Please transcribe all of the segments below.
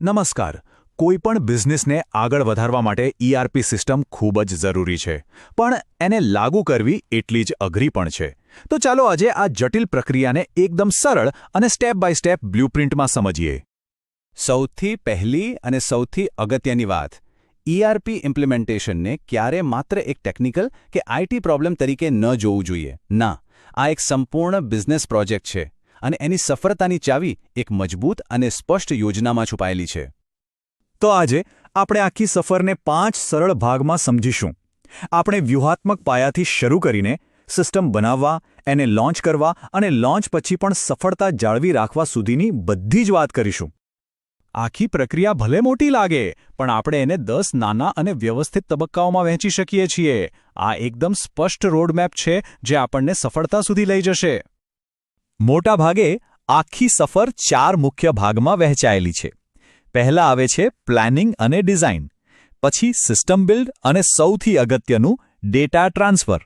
નમસ્કાર. કોઈપણ બિઝનેસને આગળ વધારવા માટે ઈઆરપી સિસ્ટમ ખૂબ જ જરૂરી છે, પણ એને લાગુ કરવી એટલી જ અઘરી પણ છે. તો ચાલો આજે આ જટિલ પ્રક્રિયાને એકદમ સરળ અને સ્ટેપ બાય સ્ટેપ બ્લુપ્રિન્ટમાં સમજીએ. સૌથી પહેલી અને સૌથી અગત્યની વાત ઈઆરપી ઇમ્પ્લિમેન્ટેશનને ક્યારે માત્ર એક ટેકનિકલ કે આઈટી પ્રોબ્લેમ તરીકે ન જોવું જોઈએ. ના, આ એક સંપૂર્ણ બિઝનેસ પ્રોજેક્ટ છે. અને એની સફળતાની ચાવી એક મજબૂત અને સ્પષ્ટ યોજનામાં છુપાયેલી છે. તો આજે આપણે આખી સફરને પાંચ સરળ ભાગમાં સમજીશું. આપણે વ્યૂહાત્મક પાયાથી શરૂ કરીને સિસ્ટમ બનાવવા, એને લોન્ચ કરવા અને લોન્ચ પછી પણ સફળતા જાળવી રાખવા સુધીની બધી જ વાત કરીશું. આખી પ્રક્રિયા ભલે મોટી લાગે, પણ આપણે એને દસ નાના અને વ્યવસ્થિત તબક્કાઓમાં વહેંચી શકીએ છીએ. આ એકદમ સ્પષ્ટ રોડમેપ છે, જે આપણને સફળતા સુધી લઈ જશે. મોટા ભાગે આખી સફર ચાર મુખ્ય ભાગમાં વહેંચાયેલી છે. પહેલા આવે છે પ્લાનિંગ અને ડિઝાઇન, પછી સિસ્ટમ બિલ્ડ અને સૌથી અગત્યનું ડેટા ટ્રાન્સફર.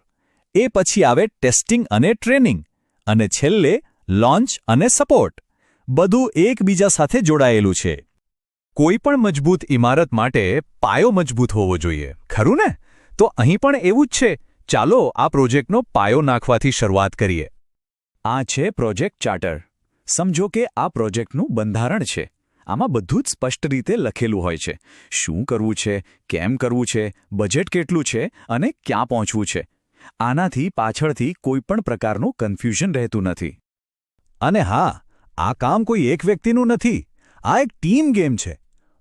એ પછી આવે ટેસ્ટિંગ અને ટ્રેનિંગ, અને છેલ્લે લોન્ચ અને સપોર્ટ. બધું એકબીજા સાથે જોડાયેલું છે. કોઈ પણ મજબૂત ઇમારત માટે પાયો મજબૂત હોવો જોઈએ, ખરું ને? તો અહીં પણ એવું જ છે. ચાલો આ પ્રોજેક્ટનો પાયો નાખવાથી શરૂઆત કરીએ. આ છે પ્રોજેક્ટ ચાર્ટર. સમજો કે આ પ્રોજેક્ટનું બંધારણ છે. આમાં બધું જ સ્પષ્ટ રીતે લખેલું હોય છે. શું કરવું છે, કેમ કરવું છે, બજેટ કેટલું છે અને ક્યાં પહોંચવું છે. આનાથી પાછળથી કોઈપણ પ્રકારનું કન્ફ્યુઝન રહેતું નથી. અને હા, આ કામ કોઈ એક વ્યક્તિનું નથી. આ એક ટીમ ગેમ છે.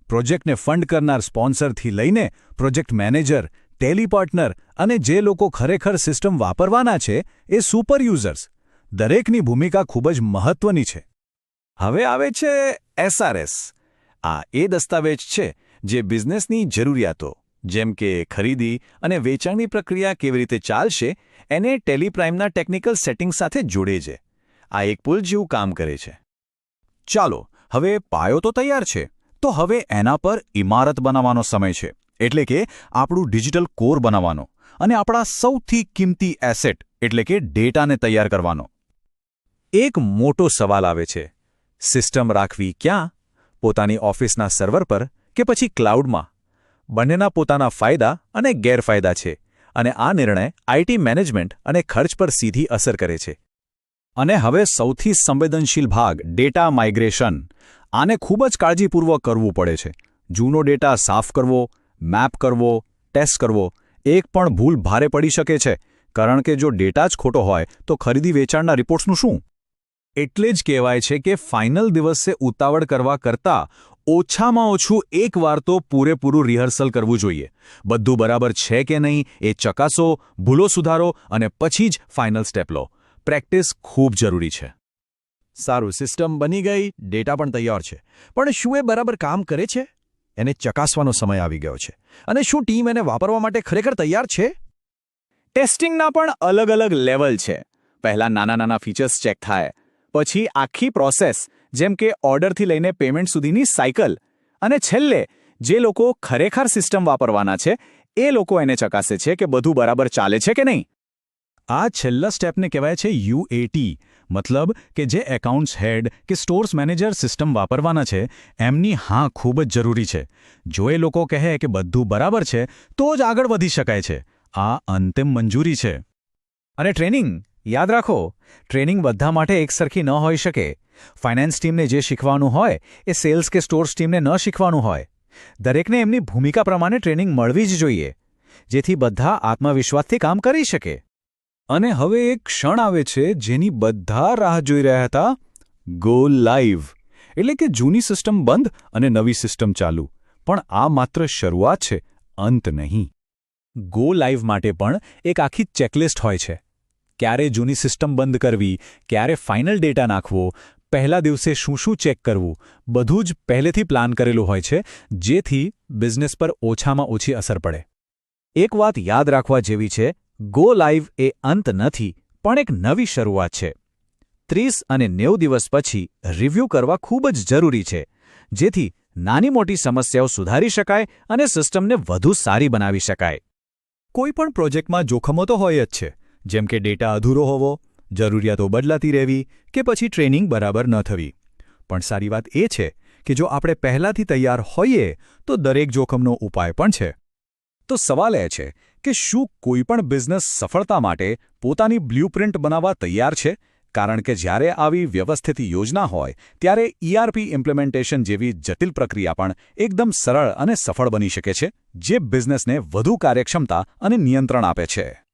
પ્રોજેક્ટને ફંડ કરનાર સ્પોન્સરથી લઈને પ્રોજેક્ટ મેનેજર ટેલી પાર્ટનર અને જે લોકો ખરેખર સિસ્ટમ વાપરવાના છે એ સુપર યુઝર્સ. દરેકની ભૂમિકા ખૂબ જ મહત્વની છે. હવે આવે છે એસઆરએસ. આ એ દસ્તાવેજ છે જે બિઝનેસની જરૂરિયાતો, જેમ કે ખરીદી અને વેચાણની પ્રક્રિયા કેવી રીતે ચાલશે, એને ટેલિપ્રાઇમના ટેકનિકલ સેટિંગ સાથે જોડે છે. આ એક પુલ જેવું કામ કરે છે. ચાલો, હવે પાયો તો તૈયાર છે. તો હવે એના પર ઇમારત બનાવવાનો સમય છે. એટલે કે આપણું ડિજિટલ કોર બનાવવાનો અને આપણા સૌથી કિંમતી એસેટ, એટલે કે ડેટાને તૈયાર કરવાનો. એક મોટો સવાલ આવે છે. સિસ્ટમ રાખવી ક્યાં? પોતાની ઓફિસના સર્વર પર કે પછી ક્લાઉડમાં? બંનેના પોતાના ફાયદા અને ગેરફાયદા છે અને આ નિર્ણય આઈટી મેનેજમેન્ટ અને ખર્ચ પર સીધી અસર કરે છે. અને હવે સૌથી સંવેદનશીલ ભાગ, ડેટા માઇગ્રેશન. આને ખૂબ જ કાળજીપૂર્વક કરવું પડે છે. જૂનો ડેટા સાફ કરવો, મેપ કરવો, ટેસ્ટ કરવો, એક પણ ભૂલ ભારે પડી શકે છે. કારણ કે જો ડેટા જ ખોટો હોય, તો ખરીદી વેચાણના રિપોર્ટ્સનું શું? એટલે જ કહેવાય છે કે ફાઇનલ દિવસે ઉતાવળ કરવા કરતાં ઓછામાં ઓછું એક વાર તો પૂરેપૂરું રિહર્સલ કરવું જોઈએ. બધું બરાબર છે કે નહીં એ ચકાસો ભૂલો સુધારો અને પછી જ ફાઇનલ સ્ટેપ લો. પ્રેક્ટિસ ખૂબ જરૂરી છે. સારું સિસ્ટમ બની ગઈ ડેટા પણ તૈયાર છે. પણ શું એ બરાબર કામ કરે છે? એને ચકાસવાનો સમય આવી ગયો છે. અને શું ટીમ એને વાપરવા માટે ખરેખર તૈયાર છે? ટેસ્ટિંગના પણ અલગ અલગ લેવલ છે. પહેલાં નાના નાના ફીચર્સ ચેક થાય પછી આખી પ્રોસેસ, જેમ કે ઓર્ડરથી લઈને પેમેન્ટ સુધીની સાયકલ. અને છેલ્લે, જે લોકો ખરેખર સિસ્ટમ વાપરવાના છે, એ લોકો એને ચકાસે છે કે બધું બરાબર ચાલે છે કે નહીં. આ છેલ્લા સ્ટેપને કહેવાય છે યુએટી મતલબ કે જે એકાઉન્ટ્સ હેડ કે સ્ટોર્સ મેનેજર સિસ્ટમ વાપરવાના છે, એમની હા ખૂબ જ જરૂરી છે. જો એ લોકો કહે કે બધું બરાબર છે, તો જ આગળ વધી શકાય છે. આ અંતિમ મંજૂરી છે. અને ટ્રેનિંગ યાદ રાખો, ટ્રેનિંગ બધા માટે એકસરખી ન હોઈ શકે. ફાઇનાન્સ ટીમને જે શીખવાનું હોય, એ સેલ્સ કે સ્ટોર્સ ટીમને ન શીખવાનું હોય. દરેકને એમની ભૂમિકા પ્રમાણે ટ્રેનિંગ મળવી જ જોઈએ, જેથી બધા આત્મવિશ્વાસથી કામ કરી શકે. અને હવે એક ક્ષણ આવે છે જેની બધા રાહ જોઈ રહ્યા હતા ગો લાઈવ એટલે કે જૂની સિસ્ટમ બંધ અને નવી સિસ્ટમ ચાલુ. પણ આ માત્ર શરૂઆત છે, અંત નહીં. ગો લાઈવ માટે પણ એક આખી ચેકલિસ્ટ હોય છે. ક્યારે જૂની સિસ્ટમ બંધ કરવી, ક્યારે ફાઇનલ ડેટા નાખવો, પહેલા દિવસે શું શું ચેક કરવું, બધું જ પહેલેથી પ્લાન કરેલું હોય છે, જેથી બિઝનેસ પર ઓછામાં ઓછી અસર પડે. એક વાત યાદ રાખવા જેવી છે ગો લાઈવ એ અંત નથી, પણ એક નવી શરૂઆત છે. ત્રીસ અને નેવ દિવસ પછી રિવ્યૂ કરવા ખૂબ જ જરૂરી છે, જેથી નાની મોટી સમસ્યાઓ સુધારી શકાય અને સિસ્ટમને વધુ સારી બનાવી શકાય. કોઈપણ પ્રોજેક્ટમાં જોખમો તો હોય જ છે જેમ કે ડેટા અધૂરો હોવો, જરૂરિયાતો બદલાતી રહેવી કે પછી ટ્રેનિંગ બરાબર ન થવી. પણ સારી વાત એ છે કે જો આપણે પહેલાથી તૈયાર હોઈએ, તો દરેક જોખમનો ઉપાય પણ છે. તો સવાલ એ છે કે શું કોઈ પણ બિઝનેસ સફળતા માટે પોતાની બ્લ્યુપ્રિન્ટ બનાવવા તૈયાર છે? કારણ કે જ્યારે આવી વ્યવસ્થિત યોજના હોય, ત્યારે ઈઆરપી ઇમ્પ્લિમેન્ટેશન જેવી જટિલ પ્રક્રિયા પણ એકદમ સરળ અને સફળ બની શકે છે, જે બિઝનેસને વધુ કાર્યક્ષમતા અને નિયંત્રણ આપે છે.